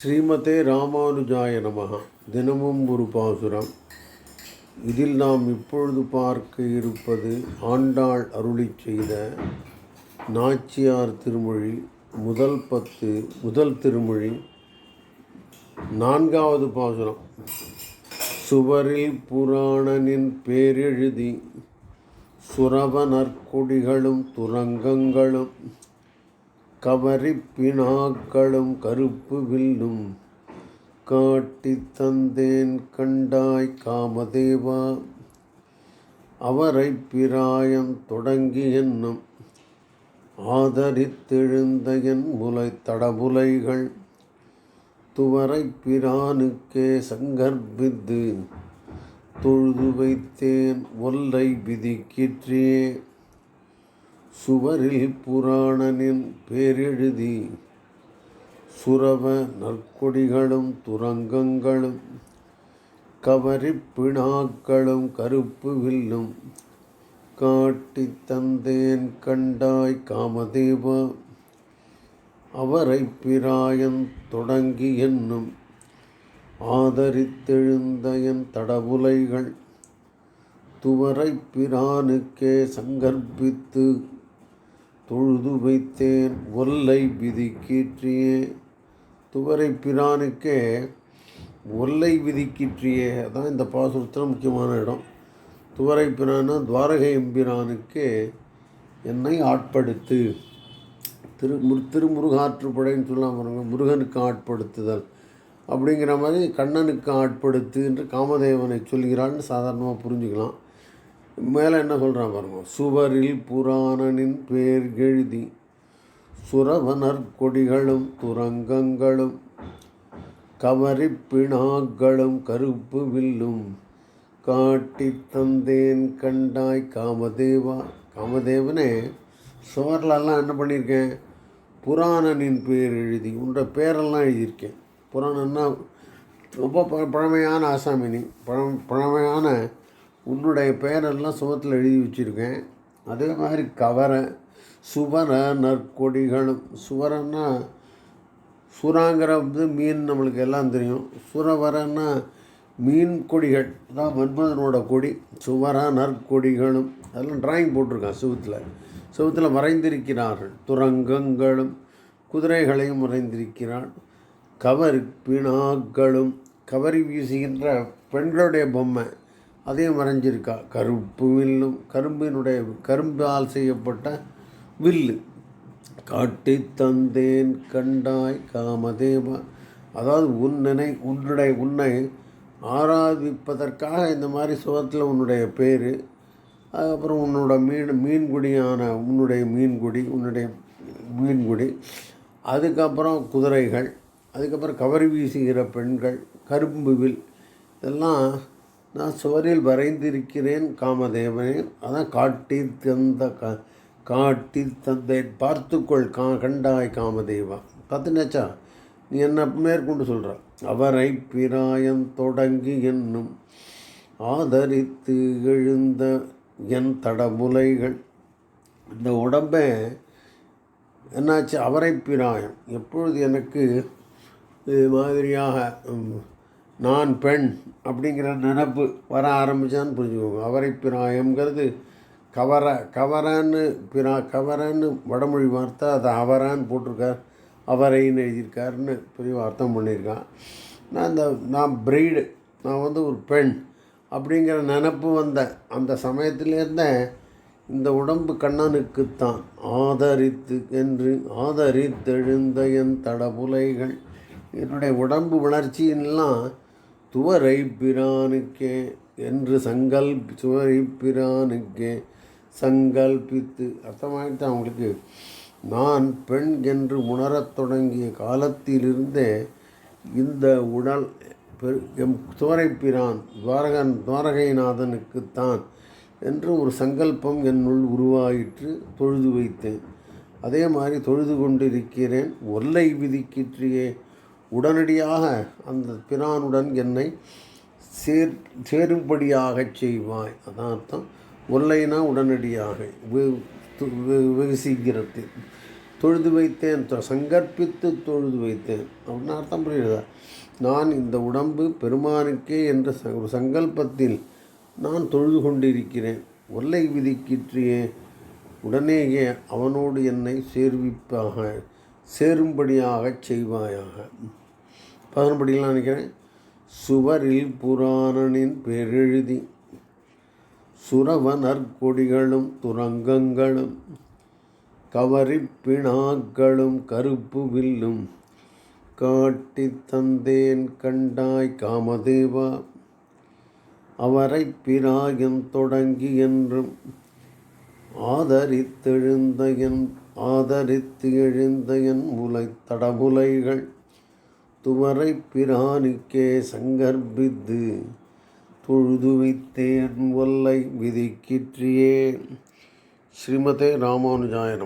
ஸ்ரீமதே ராமானுஜாய நமகா தினமும் ஒரு பாசுரம். இதில் நாம் இப்பொழுது பார்க்க இருப்பது ஆண்டாள் அருளிச் செய்த நாச்சியார் திருமொழி முதல் பத்து முதல் திருமொழி நான்காவது பாசுரம். சுவரில் புராணனின் பேரெழுதி சுரவ நற்கொடிகளும் துரங்கங்களும் கவரிப்பினாக்களும் கருப்பு வில்லும். காட்டி தந்தேன் கண்டாய் காமதேவா. அவரை பிராயம் தொடங்கி என்னும். ஆதரித்தெழுந்த என் முலை தடபுலைகள். துவரை பிரானுக்கே சங்கர்பித்து தொழுது வைத்தேன் ஒல்லை விதிக்கிற்றே. சுவரில் புராணனின் பேரெழுதி. சுரவ நற்கொடிகளும் துரங்கங்களும் கவரிப்பிணாக்களும் கருப்பு வில்லும். காட்டி தந்தேன் கண்டாய் காமதேவா அவரை பிராயன் தொடங்கி என்னும். ஆதரித்தெழுந்த என் தடவுலைகள் துவரை பிரானுக்கே சங்கற்பித்து தொழுது வைத்தேன் ஒல்லை விதிக்கிற்றியே. துவரை பிரானுக்கே ஒல்லை விதிக்கிற்றியே. அதான் இந்த பாசுரத்தில் முக்கியமான இடம். துவரை பிரான துவாரகை எம்பிரானுக்கே என்னை ஆட்படுத்து. திரு முரு திருமுருகாற்றுப்படைன்னு சொல்லலாம் பாருங்க முருகனுக்கு ஆட்படுத்துதல். அப்படிங்கிற மாதிரி கண்ணனுக்கு ஆட்படுத்து என்று காமதேவனை சொல்கிறான்னு சாதாரணமாக புரிஞ்சுக்கலாம். மேலே என்ன சொல்கிறான் பாருங்க. சுவரில் புராணனின் பேர் எழுதி சுரவனர் கொடிகளும் துரங்கங்களும் கவரிப்பிணாக்களும் கருப்பு வில்லும் காட்டித் தந்தேன் கண்டாய் காமதேவா. காமதேவனே சுவர்லெல்லாம் என்ன பண்ணியிருக்கேன்? புராணனின் பேர் எழுதி உன்ற பேரெல்லாம் எழுதியிருக்கேன். புராணன்னா ரொம்ப ப பழமையான ஆசாமினி பழம் பழமையான உன்னுடைய பெயரெல்லாம் சுவத்தில் எழுதி வச்சுருக்கேன். அதே மாதிரி கவரை சுவர நற்கொடிகளும் சுவரன்னா சுறாங்கிறது மீன் நம்மளுக்கு எல்லாம் தெரியும். சுரவரன்னா மீன் கொடிகள் அதான் மன்மதனோட கொடி சுவர நற்கொடிகளும் அதெல்லாம் டிராயிங் போட்டிருக்கான் சுவத்தில் சுவத்தில் வரைந்திருக்கிறார்கள் துரங்கங்களும் குதிரைகளையும் வரைந்திருக்கிறான் கவர் பிணாக்களும் கவரி வீசுகின்ற பெண்களுடைய பொம்மை. அதையும் வரைஞ்சிருக்கா. கருப்பு வில்லும் கரும்பினுடைய கரும்பால் செய்யப்பட்ட வில்லு. காட்டி தந்தேன் கண்டாய் காமதேவா. அதாவது உன் நினை உன்னுடைய உன்னை ஆராதிப்பதற்காக இந்த மாதிரி சுகத்தில் உன்னுடைய பேர் அதுக்கப்புறம் உன்னோட மீன் மீன்குடியான உன்னுடைய மீன்குடி உன்னுடைய மீன்குடி அதுக்கப்புறம் குதிரைகள் அதுக்கப்புறம் கவரி வீசுகிற பெண்கள் கரும்பு வில் இதெல்லாம் நான் சுவரில் வரைந்திருக்கிறேன் காமதேவனே. அதான் காட்டி தந்த க காட்டி தந்தேன். பார்த்துக்கொள் கா கண்டாய் காமதேவா. பார்த்துனாச்சா நீ என்ன மேற்கொண்டு சொல்கிற அவரை பிராயம் தொடங்கி என்னும் ஆதரித்து எழுந்த என் தடமுலைகள். இந்த உடம்பை என்னாச்சு? அவரை பிராயம். எப்பொழுது எனக்கு இது மாதிரியாக நான் பெண் அப்படிங்கிற நினப்பு வர ஆரம்பித்தான்னு புரிஞ்சுக்கோங்க. அவரை பிராயம்ங்கிறது கவர கவரன்னு பிரா கவரன்னு வடமொழி வார்த்தை அதை அவரான்னு போட்டிருக்கார். அவரைன்னு எழுதியிருக்காருன்னு பெரிய அர்த்தம் பண்ணியிருக்கான். நான் இந்த நான் பிரீடு நான் வந்து ஒரு பெண் அப்படிங்கிற நினப்பு வந்த அந்த சமயத்திலேருந்தே இந்த உடம்பு கண்ணனுக்குத்தான். ஆதரித்து என்று ஆதரித்தெழுந்த என் தடபுலைகள். என்னுடைய உடம்பு வளர்ச்சியெல்லாம் துவரை பிரானுக்கே என்று சங்கல் துவரை பிரானுக்கே சங்கல்பித்து அர்த்தமாயிட்டு அவங்களுக்கு நான் பெண் என்று உணரத் தொடங்கிய காலத்திலிருந்தே இந்த உடல் பெரு எம் துவரைப்பிரான் துவாரகன் துவாரகைநாதனுக்குத்தான் என்று ஒரு சங்கல்பம் என்னுள் உருவாயிற்று தொழுது வைத்தேன். அதே மாதிரி தொழுது கொண்டிருக்கிறேன் ஒல்லை விதிக்கிற்றியே உடனடியாக அந்த பிரானுடன் என்னை சேர் சேரும்படியாகச் செய்வாய். அதான் அர்த்தம். ஒல்லைனா உடனடியாக வெ- து- வெகு சீக்கிரத்தில். தொழுது வைத்தேன் சங்கற்பித்து தொழுது வைத்தேன். அப்படின்னு அர்த்தம் புரியுதா நான் இந்த உடம்பு பெருமானுக்கே என்ற ச- ஒரு சங்கல்பத்தில் நான் தொழுது கொண்டிருக்கிறேன். ஒல்லை விதிக்கிற்றியே. உடனேயே அவனோடு என்னை சேர்விப்பாக சேரும்படியாகச் செய்வாயாக. பதினபடியெல்லாம் நினைக்கிறேன். சுவரில் புராணனின் பேரெழுதி சுரவனற்கொடிகளும் துரங்கங்களும் கவரிப்பிணாக்களும் கருப்பு வில்லும் காட்டித் தந்தேன் கண்டாய் காமதேவா அவரை பிராயம் தொடங்கி என்றும் ஆதரித்தெழுந்த என் ஆதரித்து எழுந்த என் முலை தடமுலைகள். துவரை பிரானிக்கே சங்கர்பித்து தொழுது வைத்தேன் ஒல்லை விதிக்கிற்றியே. ஸ்ரீமதே ராமானுஜாயனம்.